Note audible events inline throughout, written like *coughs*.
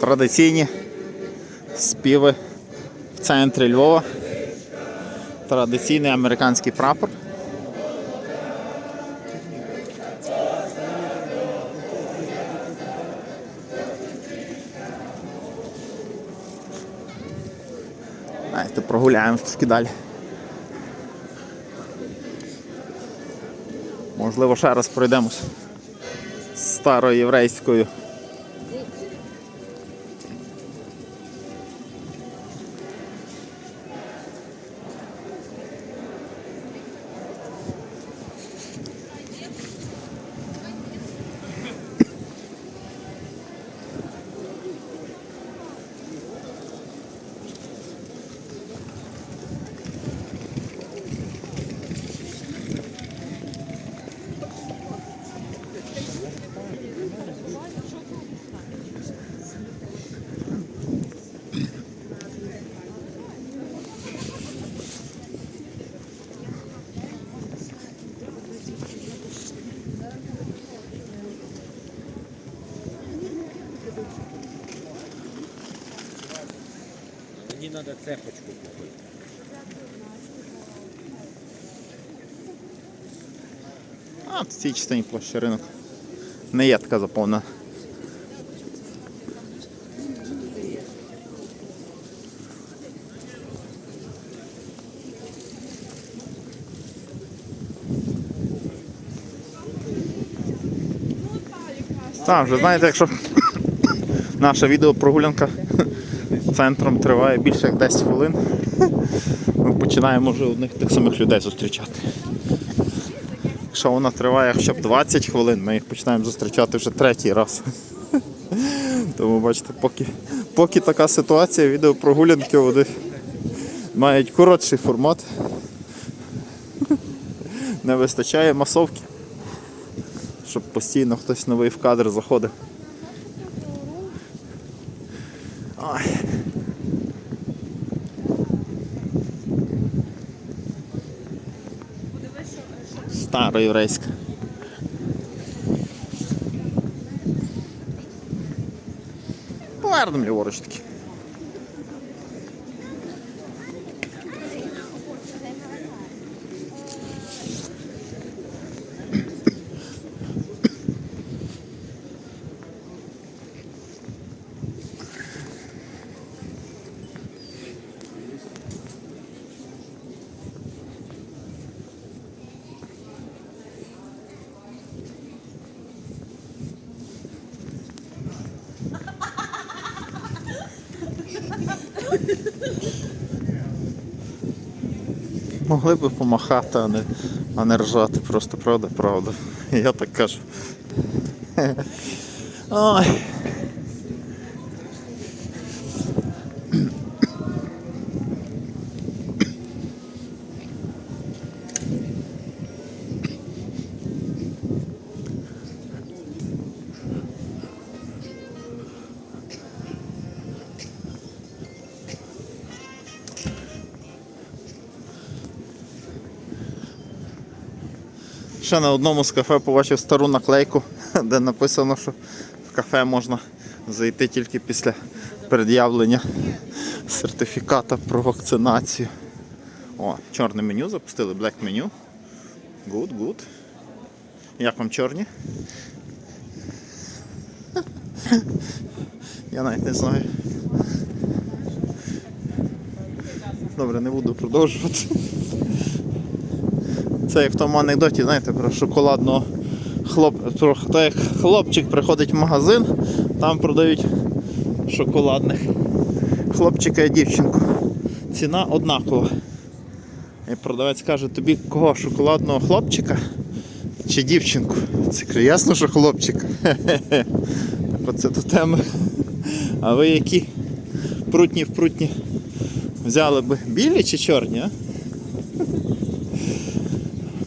Традиційні співи в центрі Львова. Традиційний американський прапор. Давайте прогуляємо трошки далі. Можливо, ще раз пройдемось старою єврейською. Треба цепочку купити. А, в цій частині площі ринок. Не є така заповнена. Так, вже знаєте, якщо *coughs* наша відеопрогулянка центром триває більше як 10 хвилин, ми починаємо вже одних тих самих людей зустрічати. Якщо вона триває хоча б 20 хвилин, ми їх починаємо зустрічати вже третій раз. Тому бачите, поки, поки така ситуація, відеопрогулянки вони мають коротший формат. Не вистачає масовки, щоб постійно хтось новий в кадр заходив. Ой. Староєврейська. Повернемо ліворуч таки. Могли б помахати, а не, а не ржати. Просто правда, правда. Я так кажу. *laughs* Ой. Ще на одному з кафе побачив стару наклейку, *laughs* де написано, що в кафе можна зайти тільки після пред'явлення сертифіката про вакцинацію. О, чорне меню запустили, black меню. Good, good. Як вам чорні? *laughs* Я навіть не знаю. Добре, не буду продовжувати. Це як в тому анекдоті, знаєте, про шоколадного хлоп... про як хлопчик приходить в магазин, там продають шоколадних хлопчика і дівчинку. Ціна однакова. І продавець каже, тобі кого? Шоколадного хлопчика чи дівчинку? Це кажу, ясно, що хлопчик. Оце до теми. А ви які прутні в прутні взяли би білі чи чорні, а?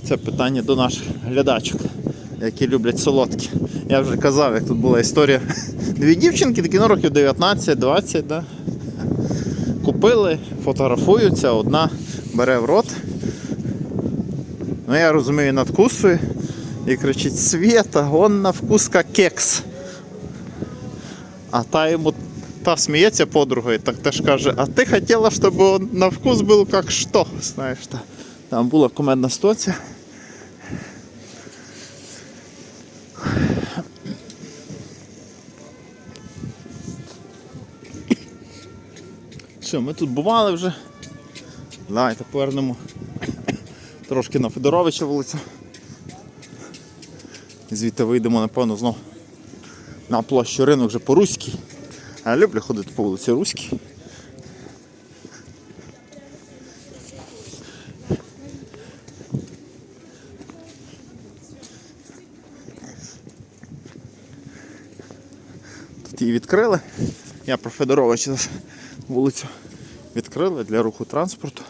Це питання до наших глядачок, які люблять солодкі. Я вже казав, як тут була історія. *laughs* Дві дівчинки, такі ну, років 19-20, да? купили, фотографуються, одна бере в рот. Ну я розумію, надкусує і кричить: Света, он на вкус как кекс. А та йому та сміється подругою, так теж каже, а ти хотіла, щоб на вкус був як що? Знаєш, та. Там була комедна ситуація. Що, ми тут бували вже. Давайте повернемо трошки на Федоровича вулицю. Звідти вийдемо, напевно, знов на площу ринок вже по-руськи. А я люблю ходити по вулиці Руській. Тут її відкрили. Я про Федоровича вулицю відкрили для руху транспорту.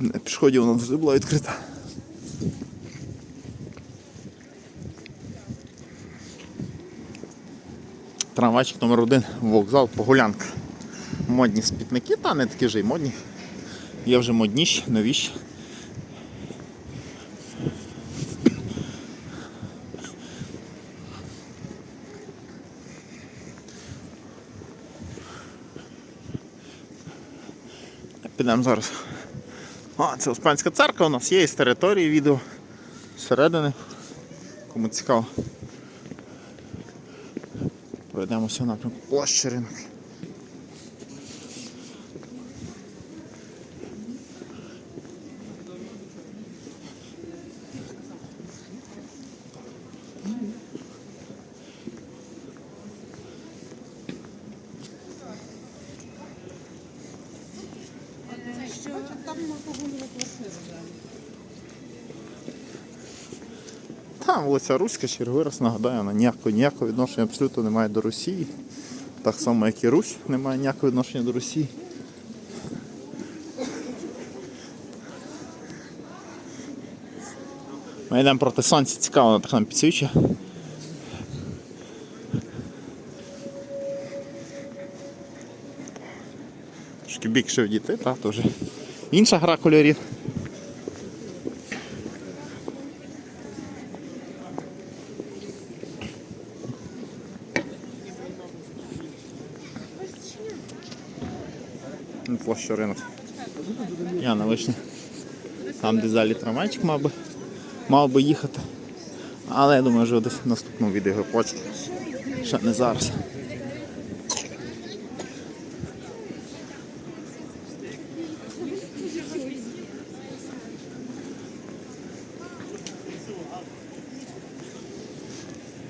На пішоді вона завжди була відкрита. Трамвайчик номер один, вокзал, Погулянка. Модні спітники, та не такі вже й модні. Є вже модніші, новіші. Підемо зараз. А, це Успенська церква у нас є із території відео. Зсередини. Кому цікаво. Пройдемося в напрямку площі ринок. Там вулиця Руська, черговий раз нагадаю, вона ніякого, ніякого відношення абсолютно не має до Росії. Так само, як і Русь не має ніякого відношення до Росії. Ми йдемо проти сонця, цікаво, вона так нам підсвічує. Трошки більше вдіти, так, то вже інша гра кольорів. Ну, Площа ринок. Я на вишні. Там, де залі трамвайчик мав би, мав би їхати. Але я думаю, вже десь в наступному відео почти. Ще не зараз.